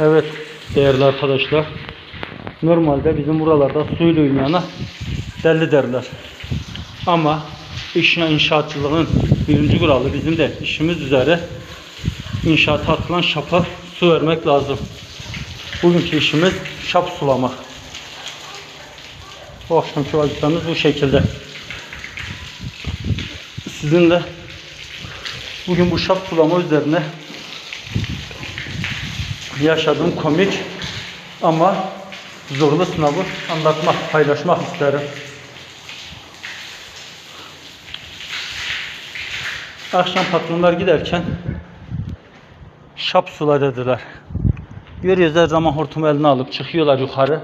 Evet değerli arkadaşlar. Normalde bizim buralarda suyla oynayana deli derler. Ama işin inşaatçılığın birinci kuralı bizim de işimiz üzere inşaata atılan şapa su vermek lazım. Bugünkü işimiz şap sulamak. Bu akşamki vazifemiz bu şekilde. Sizin de bugün bu şap sulama üzerine yaşadığım komik ama zorlu sınavı anlatmak, paylaşmak isterim. Akşam patronlar giderken şap sula dediler. Görüyoruz her zaman hortumu eline alıp çıkıyorlar yukarı.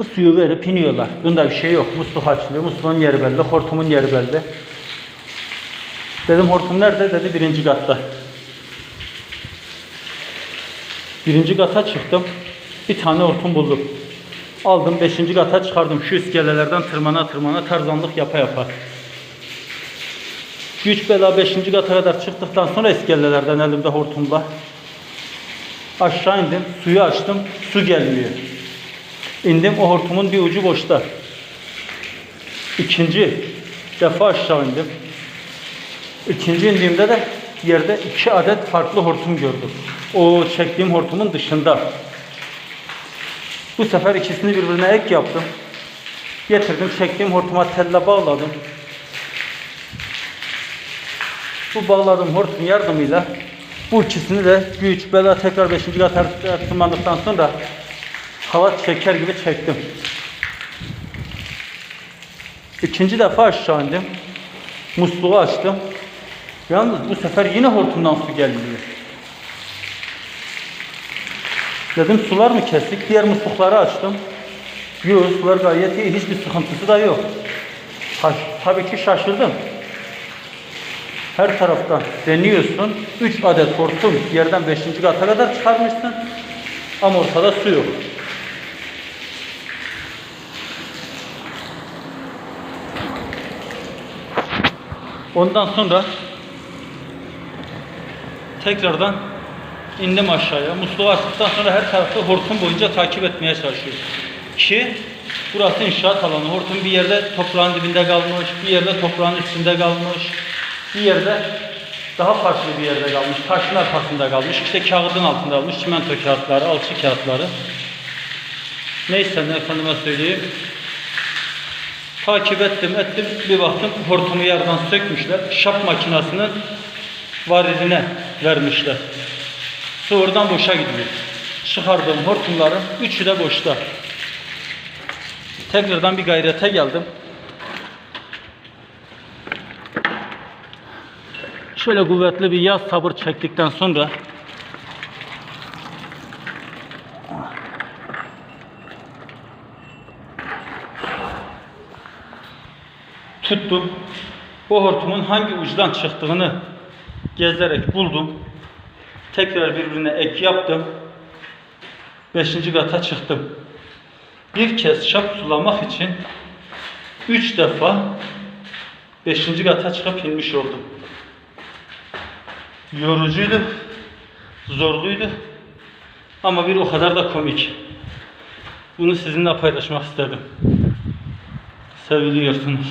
O suyu verip iniyorlar. Bunda bir şey yok. Musluk açılıyor. Musluğun yeri belli. Hortumun yeri belli. Dedim hortum nerede? Dedi birinci katta. Birinci kata çıktım. Bir tane hortum buldum. Aldım beşinci kata çıkardım. Şu iskelelerden tırmana tırmana tarzanlık yapa yapa. Güç bela beşinci kata kadar çıktıktan sonra iskelelerden elimde hortumla aşağı indim. Suyu açtım. Su gelmiyor. İndim o hortumun bir ucu boşta. İkinci defa aşağı indim. İkinci indiğimde de yerde iki adet farklı hortum gördüm. O çektiğim hortumun dışında. Bu sefer ikisini birbirine ek yaptım. Getirdim çektiğim hortuma telle bağladım. Bu bağladığım hortum yardımıyla bu ikisini de güç bela tekrar 5. kat tırmandıktan sonra hava çeker gibi çektim. İkinci defa aşağı indim. Musluğu açtım. Yalnız bu sefer yine hortumdan su gelmiyor. Dedim sular mı kesik? Diğer muslukları açtım. Yok sular gayet iyi. Hiçbir sıkıntısı da yok. Ha, tabii ki şaşırdım. Her taraftan deniyorsun. 3 adet hortum yerden 5. kata kadar çıkarmışsın. Ama ortada su yok. Ondan sonra tekrardan indim aşağıya. Musluğu açtıktan sonra her tarafı hortum boyunca takip etmeye çalışıyorum. Ki burası inşaat alanı. Hortum bir yerde toprağın dibinde kalmış, bir yerde toprağın üstünde kalmış, bir yerde daha farklı bir yerde kalmış, taşın arkasında kalmış, işte kağıdın altında kalmış, çimento kağıtları, alçı kağıtları. Neyse ne efendime söyleyeyim. Takip ettim ettim bir baktım hortumu yerden sökmüşler. Şap makinesinin varidine vermişler. Su oradan boşa gidiyor. Çıkardığım hortumların üçü de boşta. Tekrardan bir gayrete geldim. Şöyle kuvvetli bir yaz sabır çektikten sonra tuttum. Bu hortumun hangi uçtan çıktığını gezerek buldum. Tekrar birbirine ek yaptım. Beşinci kata çıktım. Bir kez şap sulamak için üç defa beşinci kata çıkıp inmiş oldum. Yorucuydu, zorluydu ama bir o kadar da komik. Bunu sizinle paylaşmak istedim. Seviliyorsunuz.